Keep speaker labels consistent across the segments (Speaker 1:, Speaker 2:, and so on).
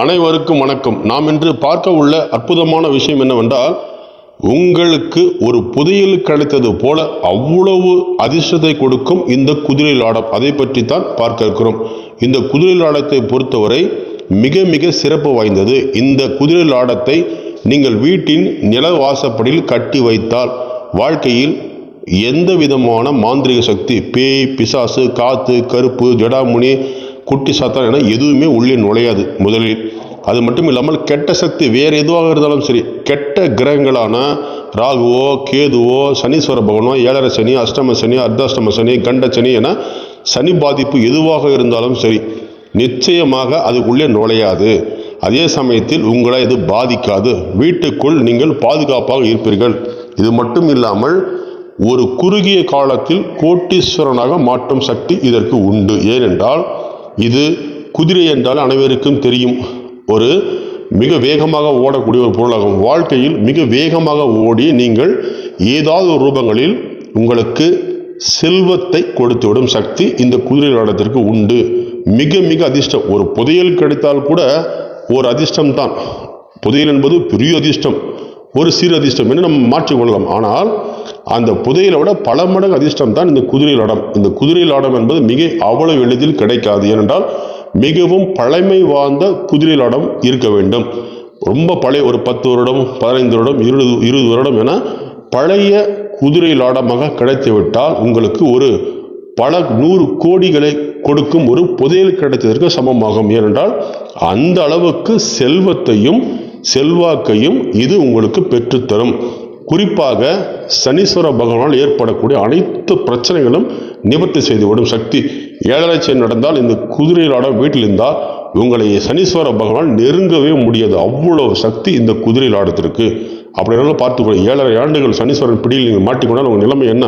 Speaker 1: அனைவருக்கும் வணக்கம். நாம் இன்று பார்க்க உள்ள அற்புதமான விஷயம் என்னவென்றால் உங்களுக்கு ஒரு புதையல் கிடைத்தது போல அவ்வளவு அதிர்ஷ்டத்தை கொடுக்கும் இந்த குதிரை லாடம். அதை பற்றி தான் பார்க்க இருக்கிறோம். இந்த குதிரை லாடத்தை பொறுத்தவரை மிக மிக சிறப்பு வாய்ந்தது. இந்த குதிரை லாடத்தை நீங்கள் வீட்டின் நில வாசப்படியில் கட்டி வைத்தால் வாழ்க்கையில் எந்த விதமான மாந்திரிக சக்தி பேய் பிசாசு காத்து கருப்பு ஜடாமுனி குட்டி சாத்தான் என எதுவுமே உள்ளே நுழையாது முதலில். அது மட்டும் இல்லாமல் கெட்ட சக்தி வேறு எதுவாக இருந்தாலும் சரி கெட்ட கிரகங்களான ராகுவோ கேதுவோ சனீஸ்வர பகவனோ ஏழரை சனி அஷ்டம சனி அர்த்தாஷ்டம சனி கண்ட சனி என சனி பாதிப்பு எதுவாக இருந்தாலும் சரி நிச்சயமாக அதுக்குள்ளே நுழையாது. அதே சமயத்தில் உங்களை இது பாதிக்காது. வீட்டுக்குள் நீங்கள் பாதுகாப்பாக இருப்பீர்கள். இது மட்டும் இல்லாமல் ஒரு குறுகிய காலத்தில் கோட்டீஸ்வரனாக மாற்றும் சக்தி இதற்கு உண்டு. ஏனென்றால் இது குதிரை என்றால் அனைவருக்கும் தெரியும். ஒரு மிக வேகமாக ஓடக்கூடிய ஒரு பொருளாகும். வாழ்க்கையில் மிக வேகமாக ஓடி நீங்கள் ஏதாவது ஒரு ரூபங்களில் உங்களுக்கு செல்வத்தை கொடுத்துவிடும் சக்தி இந்த குதிரை லாடத்திற்கு உண்டு. மிக மிக அதிர்ஷ்டம். ஒரு புதையல் கிடைத்தால் கூட ஒரு அதிர்ஷ்டம் தான். புதையல் என்பது பெரிய அதிர்ஷ்டம். ஒரு சிறு அதிர்ஷ்டம் என்று நம்ம மாற்றிக்கொள்ளலாம் ஆனால் அந்த புதையலை விட பல மடங்கு அதிர்ஷ்டம் தான் இந்த குதிரை லடம் இந்த குதிரை லடம் என்பது மிக அவ்வளவு எளிதில் கிடைக்காது. ஏனென்றால் மிகவும் பழமை வாய்ந்த குதிரை லடம் இருக்க வேண்டும். ரொம்ப பழைய ஒரு பத்து வருடம் பதினைந்து வருடம் இருபது இருபது வருடம் என பழைய குதிரை லாடமாக கிடைத்துவிட்டால் உங்களுக்கு ஒரு பல நூறு கோடிகளை கொடுக்கும் ஒரு புதையல் கிடைத்ததற்கு சமமாகும். ஏனென்றால் அந்த அளவுக்கு செல்வத்தையும் செல்வாக்கையும் இது உங்களுக்கு பெற்றுத்தரும். குறிப்பாக சனீஸ்வர பகவானால் ஏற்படக்கூடிய அனைத்து பிரச்சனைகளும் நிவர்த்தி செய்துவிடும் சக்தி. ஏழரை நடந்தால் இந்த குதிரையிலாட வீட்டில் இருந்தால் உங்களை சனீஸ்வர பகவான் நெருங்கவே முடியாது. அவ்வளோ சக்தி இந்த குதிரையில் ஆடத்திற்கு அப்படினாலும் பார்த்துக்கொள்ள ஏழரை ஆண்டுகள் சனீஸ்வரன் பிடியில் நீங்கள் மாட்டிக்கொண்டால் உங்கள் நிலைமை என்ன?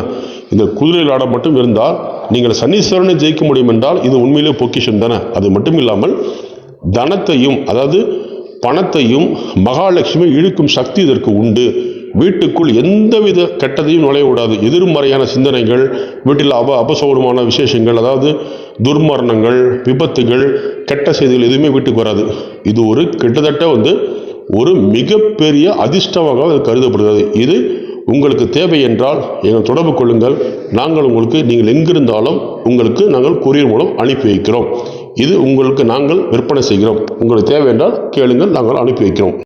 Speaker 1: இந்த குதிரையில் ஆட மட்டும் இருந்தால் நீங்கள் சனீஸ்வரனை ஜெயிக்க முடியும் என்றால் இது உண்மையிலே பொக்கிஷன் தானே? அது மட்டும் இல்லாமல் தனத்தையும் அதாவது பணத்தையும் மகாலட்சுமி இழுக்கும் சக்தி இதற்கு உண்டு. வீட்டுக்குள் எந்தவித கெட்டதையும் நுழையக்கூடாது. எதிர்மறையான சிந்தனைகள் வீட்டில் அப அபசௌரமான விசேஷங்கள் அதாவது துர்மரணங்கள் விபத்துகள் கெட்ட செய்திகள் எதுவுமே வீட்டுக்கு வராது. இது ஒரு கிட்டத்தட்ட வந்து ஒரு மிகப்பெரிய அதிர்ஷ்டமாக அது கருதப்படுகிறது. இது உங்களுக்கு தேவை என்றால் எங்கள் தொடர்பு கொள்ளுங்கள். நாங்கள் உங்களுக்கு நீங்கள் எங்கிருந்தாலும் உங்களுக்கு நாங்கள் கொரியர் மூலம் அனுப்பி வைக்கிறோம். இது உங்களுக்கு நாங்கள் விற்பனை செய்கிறோம். உங்களுக்கு தேவை என்றால் கேளுங்கள் நாங்கள் அனுப்பி வைக்கிறோம்.